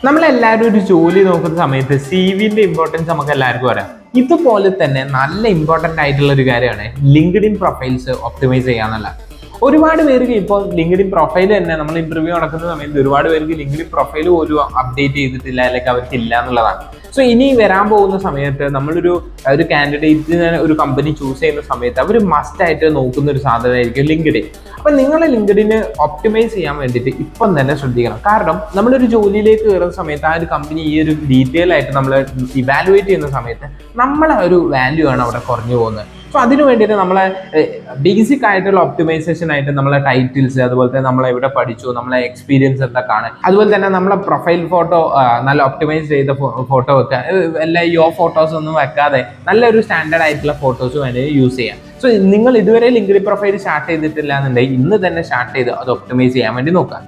നമ്മളെല്ലാവരും ഒരു ജോലി നോക്കുന്ന സമയത്ത് സി വിന്റെ ഇമ്പോർട്ടൻസ് നമുക്ക് എല്ലാവർക്കും അറിയാം. ഇതുപോലെ തന്നെ നല്ല ഇമ്പോർട്ടന്റ് ആയിട്ടുള്ള ഒരു കാര്യമാണ് ലിങ്ക്ഡ് ഇൻ പ്രൊഫൈൽസ് ഒപ്റ്റിമൈസ് ചെയ്യാന്നുള്ള ഒരുപാട് പേർക്ക് ഇപ്പോൾ ലിങ്ക്ഡിൻ പ്രൊഫൈൽ തന്നെ നമ്മൾ ഇന്റർവ്യൂ നടക്കുന്ന സമയത്ത് ഒരുപാട് പേർക്ക് ലിങ്ക്ഡിൻ പ്രൊഫൈൽ പോലും അപ്ഡേറ്റ് ചെയ്തിട്ടില്ല അല്ലെങ്കിൽ അവർക്ക് ഇല്ല എന്നുള്ളതാണ്. സോ ഇനി വരാൻ പോകുന്ന സമയത്ത് നമ്മളൊരു ഒരു കാൻഡിഡേറ്റിന് ഒരു കമ്പനി ചൂസ് ചെയ്യുന്ന സമയത്ത് അവർ മസ്റ്റ് ആയിട്ട് നോക്കുന്ന ഒരു സാധനമായിരിക്കും ലിങ്ക്ഡിൻ അപ്പൊ നിങ്ങളെ ലിങ്ക്ഡിന് ഒപ്റ്റിമൈസ് ചെയ്യാൻ വേണ്ടിയിട്ട് ഇപ്പം തന്നെ ശ്രദ്ധിക്കണം. കാരണം നമ്മളൊരു ജോലിയിലേക്ക് കയറുന്ന സമയത്ത് ആ ഒരു കമ്പനി ഈ ഒരു ഡീറ്റെയിൽ ആയിട്ട് നമ്മൾ ഇവാലുവേറ്റ് ചെയ്യുന്ന സമയത്ത് നമ്മളെ ഒരു വാല്യൂ ആണ് അവിടെ കുറഞ്ഞു പോകുന്നത്. സോ അതിനു വേണ്ടിയിട്ട് നമ്മളെ ബേസിക് ആയിട്ടുള്ള ഒപ്റ്റിമൈസേഷൻ ആയിട്ട് നമ്മളെ ടൈറ്റിൽസ് അതുപോലെ തന്നെ നമ്മളെ എവിടെ പഠിച്ചു നമ്മളെ എക്സ്പീരിയൻസ് എന്തൊക്കെയാണ് അതുപോലെ തന്നെ നമ്മളെ പ്രൊഫൈൽ ഫോട്ടോ നല്ല ഒപ്റ്റിമൈസ് ചെയ്ത ഫോട്ടോ വെക്കുക. എല്ലാ യോ ഫോട്ടോസ് ഒന്നും വെക്കാതെ നല്ലൊരു സ്റ്റാൻഡേർഡ് ആയിട്ടുള്ള ഫോട്ടോസ് വേണമെങ്കിൽ യൂസ് ചെയ്യാം. സോ നിങ്ങൾ ഇതുവരെ ലിങ്ക്ഡ് പ്രൊഫൈൽ സ്റ്റാർട്ട് ചെയ്തിട്ടില്ല എന്നുണ്ടെങ്കിൽ ഇന്ന് തന്നെ സ്റ്റാർട്ട് ചെയ്ത് അത് ഒപ്റ്റിമൈസ് ചെയ്യാൻ വേണ്ടി നോക്കാം